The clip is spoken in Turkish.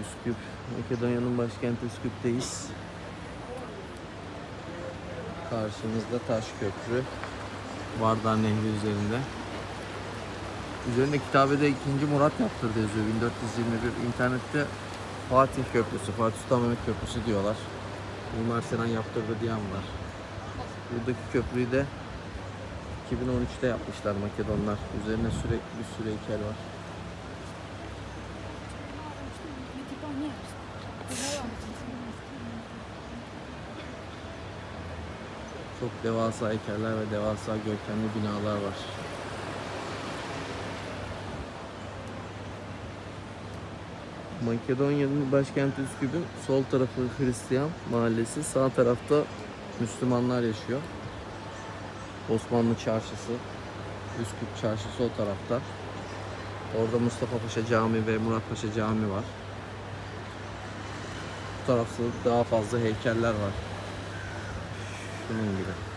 Üsküp, Makedonya'nın başkenti Üsküp'teyiz. Karşımızda taş köprü. Vardar Nehri üzerinde. Üzerinde kitabede 2. Murat yaptırdı yazıyor 1421. İnternette Fatih Köprüsü, Fatih Sultan Mehmet Köprüsü diyorlar. Mimar Sinan yaptırdı diyen var. Buradaki köprüyü de 2013'te yapmışlar Makedonlar. Üzerine sürekli bir sürü heykel var. Çok devasa heykeller ve devasa görkemli binalar var. Makedonya'nın başkenti Üsküp'ün sol tarafı Hristiyan mahallesi, sağ tarafta Müslümanlar yaşıyor. Osmanlı Çarşısı, Üsküp Çarşısı o tarafta. Orada Mustafa Paşa Camii ve Murat Paşa Camii var. Bu tarafta daha fazla heykeller var. 있는 겁니다.